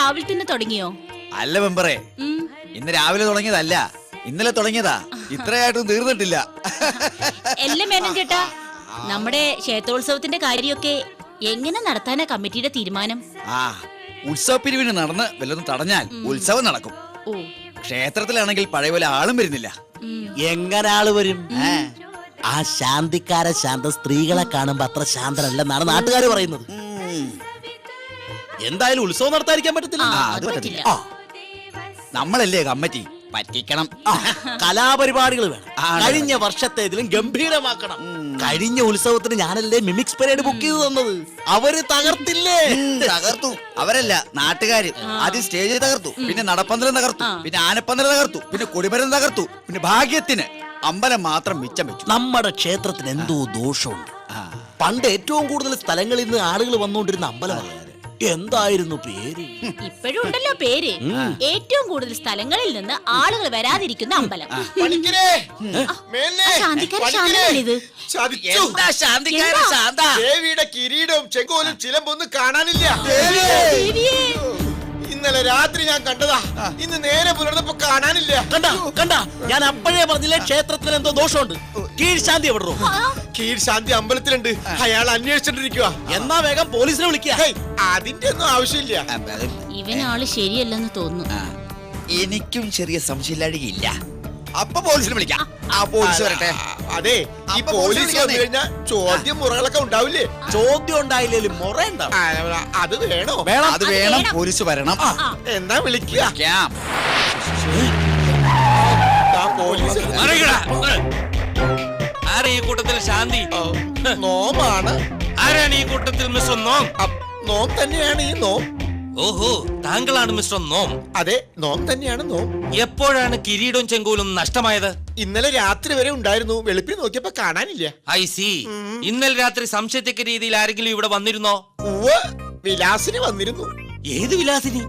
രാവിലെ തന്നെ തുടങ്ങിയോ? അല്ല മെമ്പറേ. ഇന്ന് രാവിലെ തുടങ്ങിയതല്ല ഇന്നലെ തുടങ്ങിയതാ. ഇത്രയായിട്ടും തീർന്നിട്ടില്ല. എല്ലാം വേണം ചേട്ടാ. നമ്മുടെ ക്ഷേത്രോത്സവത്തിന്റെ കാര്യമൊക്കെ എങ്ങനെ നടത്താനാ കമ്മിറ്റിയുടെ തീരുമാനം? ആ ഉത്സവ പിരിവിന് നടന്ന് വല്ലതും തടഞ്ഞാൽ ഉത്സവം നടക്കും. ക്ഷേത്രത്തിലാണെങ്കിൽ പഴയ പോലെ ആളും വരുന്നില്ല. എങ്ങനെ ആൾ വരും? ആ ശാന്തിക്കാര ശാന്ത സ്ത്രീകളെ കാണുമ്പോ അത്ര ശാന്തനല്ലെന്നാണ് നാട്ടുകാർ പറയുന്നത്. എന്തായാലും ഉത്സവം നടത്താതിരിക്കാൻ പറ്റത്തില്ല. ആ, അത്. പറ്റില്ല. നമ്മളല്ലേ കമ്മിറ്റി? പറ്റിക്കണം. ആ, കലാപരിപാടികൾ വേണം. കഴിഞ്ഞ വർഷത്തെ ഇതിലും ഗംഭീരമാക്കണം. കഴിഞ്ഞ ഉത്സവത്തിന് ഞാനല്ലേ മിമിക്സ് പരേഡ് ബുക്ക് ചെയ്ത് തന്നത്? അവർ തകർത്തില്ലേ? ഉം, തകർത്തു. അവരല്ല നാട്ടുകാര്. ആദ്യം സ്റ്റേജ് തകർത്തു. പിന്നെ നടപ്പന്തലം തകർത്തു. പിന്നെ ആനപ്പന്തലം തകർത്തു. പിന്നെ കൊടിമരം തകർത്തു. പിന്നെ ഭാഗ്യത്തിന് അമ്പലം മാത്രം മിച്ചം വെച്ചു. നമ്മുടെ ക്ഷേത്രത്തിന് എന്തോ ദോഷമുണ്ട്. പണ്ട് ഏറ്റവും കൂടുതൽ സ്ഥലങ്ങളിൽ നിന്ന് ആളുകൾ വന്നുകൊണ്ടിരുന്ന അമ്പലമാണ്. എന്തായിരുന്നു പേര്? ഇപ്പോഴും ഉണ്ടല്ലോ പേര്. ഏറ്റവും കൂടുതൽ സ്ഥലങ്ങളിൽ നിന്ന് ആളുകൾ വരാതിരിക്കുന്ന അമ്പലം. ശാന്തിക്കാരൻ ശാന്തനല്ലേ ഇത്? എന്താ ശാന്തിക്കാര എന്താ? ശാന്ത? ദേവിയുടെ കിരീടവും ചെങ്കോലും ചിലമ്പൊന്നും കാണാനില്ല. ദേവിയേ. ഇന്നലെ രാത്രി ഞാൻ കണ്ടതാ. ഇന്ന് നേരെ പുലർന്നപ്പോ കാണാനില്ല. കണ്ട കണ്ട. ഞാൻ അപ്പോഴേ പറഞ്ഞില്ലേ ക്ഷേത്രത്തിൽ എന്തോ ദോഷമുണ്ട്. കീഴ്ശാന്തി എവിടെ കീഴ്ശാന്തി അമ്പലത്തിലുണ്ട്. അയാൾ അന്വേഷിച്ചിട്ടിരിക്കുക എന്നാ വേഗം പോലീസിനെ വിളിക്കുക. അതിന്റെ ഒന്നും ആവശ്യമില്ല. ഇവനാൾ ശരിയല്ലെന്ന് തോന്നുന്നു. എനിക്കും ചെറിയ സംശയമില്ലാഴികയില്ല അപ്പൊ പോലീസിനെ വിളിക്കാം. ആ പോലീസ് വരട്ടെ. അതെ ഈ അപ്പൊ പോലീസ് പോലീസ് വന്നു കഴിഞ്ഞാൽ ചോദ്യം മുറകളൊക്കെ ഉണ്ടാവില്ലേ? ചോദ്യം ഉണ്ടായില്ലേ മുറ ഉണ്ടാവും ആ, അത് വേണോ? വേണം. അത് അത് വേണം. വേണം. പോലീസ് വരണം. എന്നാ വിളിക്കുക. ക്യാം. ആ പോലീസ് മറികട. ആരാ ഈ കൂട്ടത്തിൽ ശാന്തി? ആ, നോമാണ്. ആരാണ് ഈ കൂട്ടത്തിൽ മിസ് നോം? നോം തന്നെയാണ് ഈ നോം. ഓഹോ താങ്കളാണ് മിസ്റ്റർ നോം. അതെ നോം തന്നെയാണ് നോം. എപ്പോഴാണ് കിരീടവും ചെങ്കോലും നഷ്ടമായത്? ഇന്നലെ രാത്രി വരെ ഉണ്ടായിരുന്നു. വെളുപ്പിൽ നോക്കിയപ്പോ കാണാനില്ല. I C. ഇന്നലെ രാത്രി സംശയത്തക്ക രീതിയിൽ ആരെങ്കിലും ഇവിടെ വന്നിരുന്നോ? വിലാസിന് വന്നിരുന്നു. ഏത് വിലാസിനി?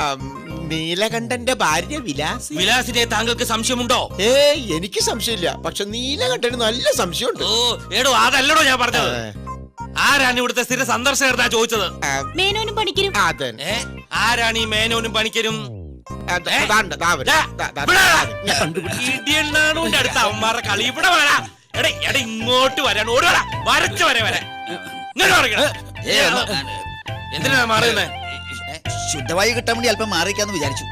നീലകണ്ഠന്റെ ഭാര്യ വിലാസി. വിലാസിനെ താങ്കൾക്ക് സംശയമുണ്ടോ? ഏ എനിക്ക് സംശയമില്ല. പക്ഷെ നീലകണ്ഠന് നല്ല സംശയമുണ്ട്. ഓ എടോ അതല്ലടോ ഞാൻ പറഞ്ഞത്. ആരാണ് ഇവിടുത്തെ സ്ഥിര സന്ദർശകർന്നാ ചോദിച്ചത്? മേനോനും പണിക്കരും. അതന്നെ. ഏ? ആരാണ് ഈ മേനോനും പണിക്കരും. ഇടിയണ്ണാണുവിന്റെ അടുത്ത് അവന്മാരുടെ കളി? ഇവിടെ വരാ എടേ. എടേ ഇങ്ങോട്ട് വരാൻ. ഓടുവാ വരച്ചു വരെ വരെ. പറയണ എന്തിനാ മാറുന്നേ ശുദ്ധവായു കിട്ടാൻ വേണ്ടി അല്പം മാറിക്കാന്ന് വിചാരിച്ചു.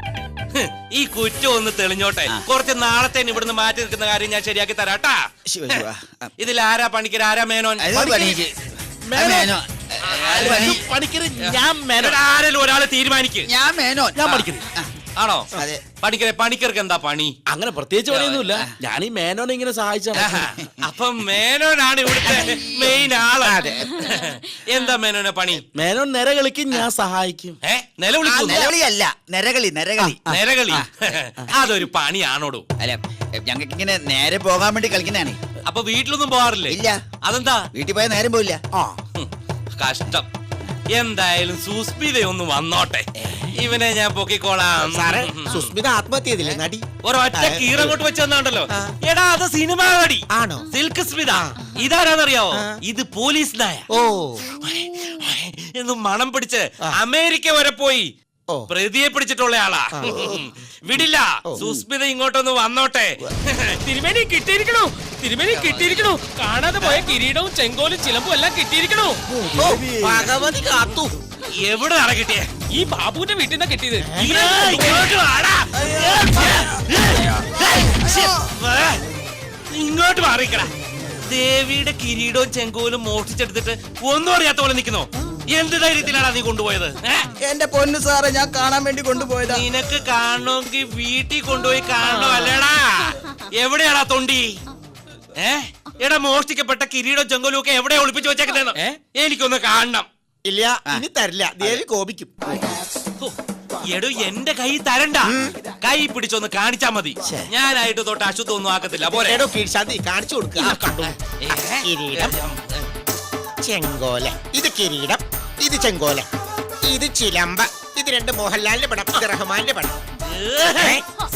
ഈ കുറ്റം ഒന്ന് തെളിഞ്ഞോട്ടെ. കുറച്ച് നാളത്തേന് ഇവിടുന്ന് മാറ്റി നിൽക്കുന്ന കാര്യം ഞാൻ ശരിയാക്കി തരാട്ടാ ശിവ, ശിവ. ആ, ഇതിൽ ആരാ പണിക്കർ ആരാ മേനോൻ? അത് പണിക്ക്. പണിക്കര് ഞാൻ മേനോ ആരെങ്കിലും ഒരാളെ തീരുമാനിക്ക്. ഞാൻ മേനോ ഞാൻ ആണോ? അതെ. പണിക്കരെ പണിക്കർക്ക് എന്താ പണി? അങ്ങനെ പ്രത്യേകിച്ച് പണിയൊന്നുമില്ല. ഞാൻ ഈ മേനോനെ ഇങ്ങനെ സഹായിച്ചാണ് ആഹാ. അപ്പൊ മേനോനാണ് ഇവിടുത്തെ മെയിൻ ആളാണ് എന്താ മേനോനെ പണി? മേനോൻ നിര കളിക്കും ഞാൻ സഹായിക്കും. നിലവിളിയല്ല. നരകളി നരകളി. നിരകളി അതൊരു പണിയാണോടോ? അല്ല ഞങ്ങൾക്ക് ഇങ്ങനെ നേരെ പോകാൻ വേണ്ടി കളിക്കുന്നതാണ്. അപ്പൊ വീട്ടിലൊന്നും പോകാറില്ലേ ഇല്ല. അതെന്താ? വീട്ടിൽ പോയാൽ നേരം പോയില്ല ആ. കഷ്ടം. എന്തായാലും സുസ്മിത ഒന്ന് വന്നോട്ടെ. ഇവനെ ഞാൻ പൊക്കിക്കോളാം. സാറേ സുസ്മിത ആത്മഹത്യ ചെയ്തില്ലേ നടി? ഒരൊറ്റ കീറങ്ങോട്ട് വെച്ച് തന്നാണ്ടല്ലോ എടാ അത് സിനിമ നടി. ആണോ? സിൽക്ക് സ്മിത. ഇതാരാന്നറിയാവോ? ഇത് പോലീസ് നായ. ഓ. എന്ന് മണം പിടിച്ച് അമേരിക്ക വരെ പോയി. പ്രതിയെ പിടിച്ചിട്ടുള്ള ആളാ വിടില്ല സുസ്മിത ഇങ്ങോട്ടൊന്ന് വന്നോട്ടെ തിരുമേനി കിട്ടിയിരിക്കണു തിരുമേനി കിട്ടിയിരിക്കണു കാണാതെ പോയ കിരീടവും ചെങ്കോലും ചിലമ്പും എല്ലാം കിട്ടിയിരിക്കണു ഭഗവതി കാത്തു എവിടെ നട കിട്ടിയേ ഈ ബാബുവിന്റെ വീട്ടിൽ നിന്നാ കിട്ടിയത് ഇങ്ങോട്ട് മാറിക്കട ദേവിയുടെ കിരീടവും ചെങ്കോലും മോഷ്ടിച്ചെടുത്തിട്ട് ഒന്നും അറിയാത്ത പോലെ നിൽക്കുന്നോ എന്ത് ധൈര്യത്തിലാണ് നീ കൊണ്ടുപോയത്? എന്റെ പൊന്നു സാറെ ഞാൻ കാണാൻ വേണ്ടി കൊണ്ടുപോയതാ. നിനക്ക് കാണണമെങ്കിൽ വീട്ടിൽ കൊണ്ടുപോയി കാണണോ അല്ലേടാ. എവിടെയാടാ തൊണ്ടി? ഏ? എടാ മോഷ്ടിക്കപ്പെട്ട കിരീടോ ചെങ്കലും ഒക്കെ എവിടെ ഒളിപ്പിച്ചു വെച്ചേക്കുന്നതെന്ന്? എനിക്കൊന്ന് കാണണം. ഇല്ല ഇനി തരില്ല. ദേവി കോപിക്കും. എടോ എന്റെ കൈ തരണ്ട. കൈ പിടിച്ചൊന്ന് കാണിച്ചാ മതി. ഞാനായിട്ട് തൊട്ട് അശുദ്ധമൊന്നും ആക്കത്തില്ല. പോലെ എടോ കീഴ്ശാന്തി കാണിച്ചു കൊടുക്കുക കണ്ടു. കിരീടം. ചെങ്കോല. ഇത് കിരീടം. ഇത് ചെങ്കോല ഇത് ചിലമ്പ ഇത് രണ്ട് മോഹൻലാലിന്റെ പടം ഇത് റഹ്മാന്റെ പടം.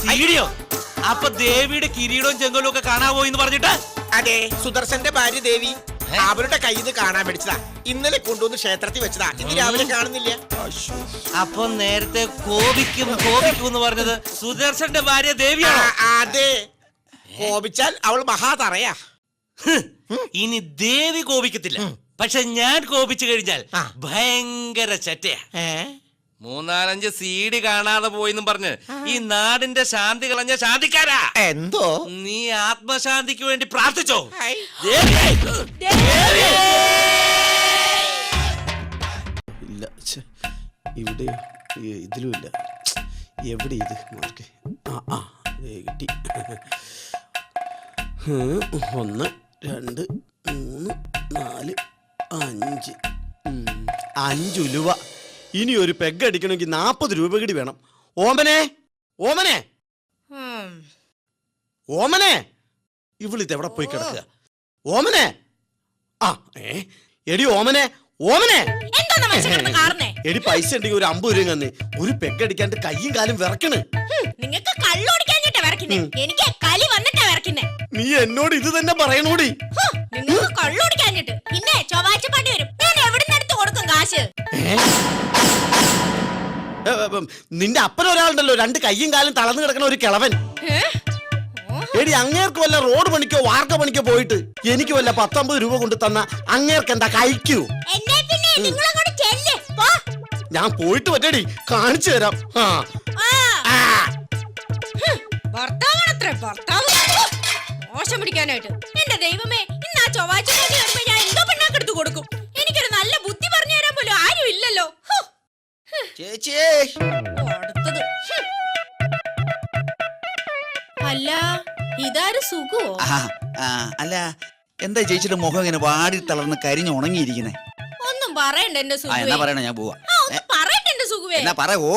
സീഡിയോ? അപ്പൊ ദേവിയുടെ കിരീടവും ചെങ്കോലും ഒക്കെ കാണാവോ എന്ന് പറഞ്ഞിട്ട്? അതെ സുദർശന്റെ ഭാര്യ ദേവി അവരുടെ കയ്യിൽ നിന്ന് കാണാൻ മേടിച്ചതാ. ഇന്നലെ കൊണ്ടുവന്ന് ക്ഷേത്രത്തിൽ വെച്ചതാ. ഇന്ന് രാവിലെ കാണുന്നില്ല. അപ്പൊ നേരത്തെ കോപിക്കും കോപിക്കും എന്ന് പറഞ്ഞത് സുദർശന്റെ ഭാര്യ ദേവിയാണ്? അതെ. കോപിച്ചാൽ അവൾ മഹാതറയാ. ഇനി ദേവി കോപിക്കത്തില്ല. പക്ഷെ ഞാൻ കോപിച്ചു കഴിഞ്ഞാൽ ആ. ഭയങ്കര ചറ്റയാ. ഏ? മൂന്നാലഞ്ച് സീഡി കാണാതെ പോയിന്നും പറഞ്ഞ് ഈ നാടിന്റെ ശാന്തി കളഞ്ഞ ശാന്തിക്കാരാ. എന്തോ? നീ ആത്മശാന്തിക്ക് വേണ്ടി പ്രാർത്ഥിച്ചോ! ഇല്ല ഛെ, ഇതിലുമില്ല ഈ- ഇതിലും ഇല്ല എവിടെ ഇത്? മാർക്ക് ആ ആ ദേ കിട്ടി. ഹ്, ഒന്ന് രണ്ട് മൂന്ന് നാല് അഞ്ച്. അഞ്ചുലുവ. ഇനി ഒരു പെഗ് അടിക്കണമെങ്കിൽ നാപ്പത് രൂപ കൂടി വേണം. ഓമനെ ഓമനെ. ഓമനെ. ഇവിളിത് എവിടെ പോയി കിടക്കുക? ഓമനെ. ആ ഏ എടി ഓമനെ ഓമനെ. എന്താ മനുഷ്യൻ കാണുന്നേ എടി പൈസ ഉണ്ടെങ്കിൽ ഒരു അമ്പത് രൂപ തന്നെ. ഒരു പെഗടിക്കാണ്ട് കയ്യും കാലും വിറക്കണ്. നിങ്ങൾക്ക് കള്ളോടിക്കാഞ്ഞിട്ടാ വരക്കുന്നേ എനിക്ക് കലി വന്നിട്ടാ വിറക്കുന്നേ. നീ എന്നോട് ഇത് തന്നെ പറയണോടി നിങ്ങൾക്ക് കള്ളോടിക്കാഞ്ഞിട്ട് പിന്നെ ചൊവ്വാഴ്ച വരും. ഞാൻ എവിടുന്ന് എടുത്ത് കൊടുക്കും കാശ്? നിന്റെ അപ്പൻ ഒരാളുണ്ടല്ലോ. രണ്ട് കയ്യും കാലും തളർന്നു കിടക്കുന്ന ഒരു കിളവൻ. എടി അങ്ങേർക്ക് വല്ല റോഡ് പണിക്കോ വാർക്ക പണിക്കോ പോയിട്ട് എനിക്ക് വല്ല പത്തൊമ്പത് രൂപ കൊണ്ട് തന്ന അങ്ങേർക്ക് എന്താ കഴിക്കൂ? ഞാൻ പോയിട്ട് വരടി. കാണിച്ചു തരാം. ആ. ആ. ആ. ഭർത്താവാണത്രേ ഭർത്താവ്. മോശം പിടിക്കാനായിട്ട്. എന്റെ ദൈവമേ ഇന്ന് ആ ചൊവ്വാഴ്ച പാണ്ടി വരുമ്പോ ഞാൻ എന്തോ പിണ്ണാക്കെടുത്ത് കൊടുക്കും. എനിക്കൊരു നല്ല ബുദ്ധി പറഞ്ഞു തരാൻ പോലും ആരും ഇല്ലല്ലോ. അടുത്തത്. ഹും. അല്ല ഇതാര് സുഖോ? അല്ല എന്താ ചേച്ചിയുടെ മുഖം ഇങ്ങനെ വാടി തളർന്ന് കരിഞ്ഞു ഉണങ്ങിയിരിക്കുന്നേ? ഒന്നും പറയണ്ട എന്റെ സുഖം എന്നാ പറയണ ഞാൻ പോവാ. എന്നാ പറ ഓ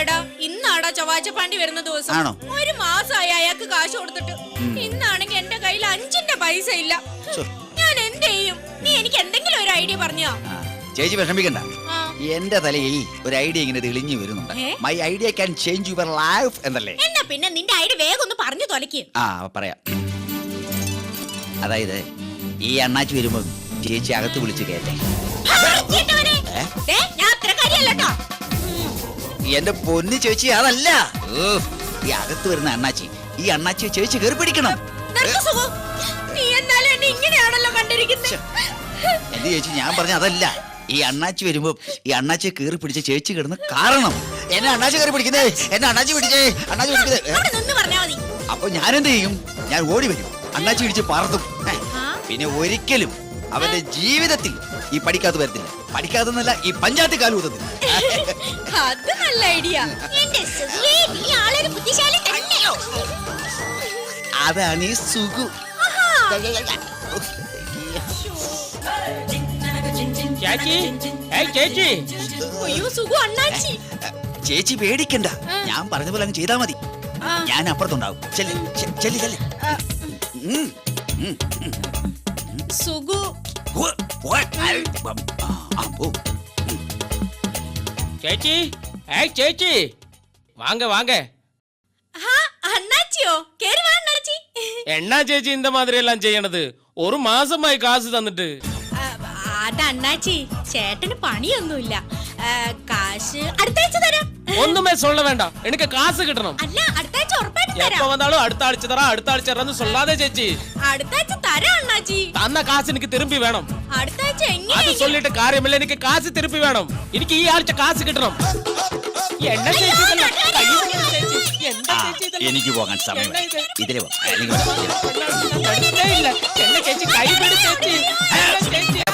എടാ ഇന്നാടാ ചൊവ്വാഴ്ച പാണ്ടി വരുന്ന ദിവസം. ആണോ? ഒരു മാസമായി അയാൾക്ക് കാശ് കൊടുത്തിട്ട്. ഇന്നാണെങ്കിൽ എന്റെ കയ്യിൽ അഞ്ചിന്റെ പൈസ ഇല്ല. ശ്ശോ. ഞാൻ എന്ത് ചെയ്യും? നീ എനിക്ക് എന്തെങ്കിലും ഒരു ഐഡിയ പറഞ്ഞോ. ആ, ചേച്ചി വിഷമിക്കണ്ട. ആ. എന്റെ തലയിൽ ഒരു ഐഡിയ ഇങ്ങനെ തെളിഞ്ഞു വരുന്നുണ്ട്. ഏ? My idea can change your life എന്നല്ലേ? എന്നാ പിന്നെ നിന്റെ ഐഡിയ വേഗം ഒന്ന് പറഞ്ഞു തൊലക്ക്. ആ പറയാം. അതായത് ഈ അണ്ണാച്ചി വരുമ്പോ ചേച്ചി അകത്ത് വിളിച്ച് കയറ്റേ? ഞാൻ അത്ര കാര്യല്ലോ എന്റെ പൊന്ന് ചേച്ചി അതല്ല. ഓ, ഈ അകത്ത് വരുന്ന അണ്ണാച്ചി ഈ അണ്ണാച്ചി ചേച്ചി കയറി പിടിക്കണം. നീ എന്നാലും എന്നെ ഇങ്ങനെയാണല്ലോ കണ്ടിരിക്കുന്നത് എന്റെ ചേച്ചി ഞാൻ പറഞ്ഞ അതല്ല. ഈ അണ്ണാച്ചി വരുമ്പോ ഈ അണ്ണാച്ചിയെ കയറി പിടിച്ച ചേച്ചി കിടന്ന് കാരണം. എന്നെ അണ്ണാച്ചി കയറി പിടിക്കുന്നേ. എന്നെ അണ്ണാച്ചി പിടിച്ചേ. അണ്ണാച്ചി പിടിക്കുന്നേ. അപ്പൊ ഞാൻ എന്ത് ചെയ്യും? ഞാൻ ഓടി വരും. അണ്ണാച്ചി പിടിച്ച് പറത്തും. പിന്നെ ഒരിക്കലും അവന്റെ ജീവിതത്തിൽ ഈ പഠിക്കാത്ത വരത്തില്ല. പഠിക്കാതെന്നല്ല ഈ പഞ്ചായത്ത് കാലൂതത്തില്ല. അത് നല്ല ഐഡിയ. എന്റെ സുഖേ നീ ആളൊരു ബുദ്ധിശാലി തന്നെ. അതാണ് ഈ സുഖു. ചേച്ചി. ഏയ് ചേച്ചി. അയ്യോ സുഖു അണ്ണാച്ചി. ചേച്ചി പേടിക്കണ്ട. ഞാൻ പറഞ്ഞ പോലെ അങ്ങ് ചെയ്താ മതി. ഞാൻ അപ്പുറത്തുണ്ടാവും. ചെല്ലി ചെല്ലി ചെല്ലി. സുഖു. ചേച്ചി ഏയ് ചേച്ചി வாங்க வாங்க ആ അണ്ണാച്ചിയോ കേറി വാ അണ്ണാച്ചി എന്നാ ചേച്ചി இந்த மாதிரி எல்லாம் ചെയ്യണത് ഒരു മാസമായി കാശ് തന്നിട്ട് ആ, അത് അണ്ണാച്ചി ചേട്ടന് പണിയൊന്നുമില്ല ആ, കാശ് അടുത്താഴ്ച തരാം ஒண்ணுமே சொல்ல എനിക്ക് எனக்கு കിട്ടണം. கிட்டணும் അല്ല അടുത്ത ആഴ്ച ഉറപ്പായിട്ടും തരാം. எப்ப வந்தாலும் அடுத்த ஆடிச்சு தரா அடுத்த ஆடிச்சு தரேன்னு ചേച്ചി. അടുത്ത ആഴ്ച തരാം അണ്ണാജി തന്ന കാശ് എനിക്ക് തിരുമ്പി വേണം. അടുത്ത ആഴ്ച അത് എങ്ങനെയായിരിക്കും കാര്യമില്ല എനിക്ക് കാശ് തിരുപ്പി വേണം. എനിക്ക് ഈ ആഴ്ച കാശ് കിട്ടണം. എന്നാ ചേച്ചി ഇതെല്ലാം? അയ്യോ, എനിക്ക് പോകാൻ സമയം ഇതിലെ പോ. എന്നെ ചേച്ചി കൈ പിടി ചേച്ചി.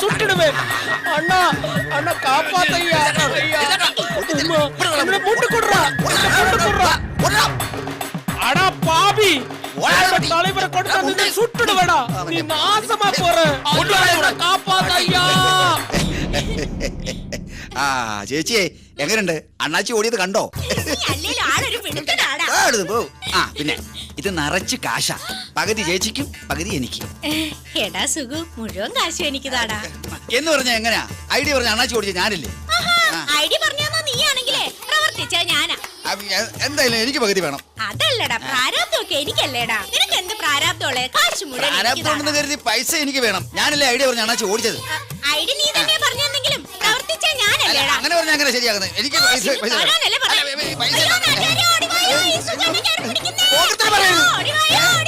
சுட்டுடுவேன் அண்ணா அண்ணா காப்பாத்தையா ஐயா அம்மா, என்னோட முட்டு குடுறா முட்டு குடுறா அடா பாவி தலைவரை கொண்டு வந்து சுட்டுடுவேடா நீ நாசமா போற காப்பாத்தையா ആ ചേച്ചിയെ എങ്ങനെയുണ്ട് അണ്ണാച്ചി ഓടിയത് കണ്ടോ നീ അല്ലേലും ആളൊരു പിടുത്തനാടാ ആ, എടുത്ത് പോ. ആ പിന്നെ ഇത് നിറച്ച് കാശാ. പകുതി ചേച്ചിക്കും പകുതി എനിക്ക്. എടാ സുഖു മുഴുവൻ കാശും എനിക്ക് താടാ എന്ന് പറഞ്ഞ എങ്ങനെയാ ഐഡിയ പറഞ്ഞ അണാച്ചു ഓടിച്ച ഞാനില്ലേ? ഐഡി പറഞ്ഞാ നീയാണെങ്കിലേ പ്രവർത്തിച്ച ഞാനാ. എന്തായാലും എനിക്ക് പകുതി വേണം. അതല്ലടാ പ്രാരാബ്ദമൊക്കെ എനിക്കല്ലേടാ. നിനക്ക് എന്ത് പ്രാരാബ്ദമുള്ളേ? കാശ് മുഴുവൻ ആരാപ്തമുണ്ടെന്ന് കരുതി പൈസ എനിക്ക് വേണം. ഞാനല്ലേ ഐഡിയ പറഞ്ഞ അണ്ണാച്ചി ഓടിച്ചത്? ഐഡി നീ തന്നെ പറഞ്ഞെന്നെങ്കിലും പ്രവർത്തിച്ച ഞാനല്ലേടാ. അങ്ങനെ പറഞ്ഞ അങ്ങനെ ശരിയാകുന്നത്? എനിക്ക് പൈസ പൈസ പറയുന്നത്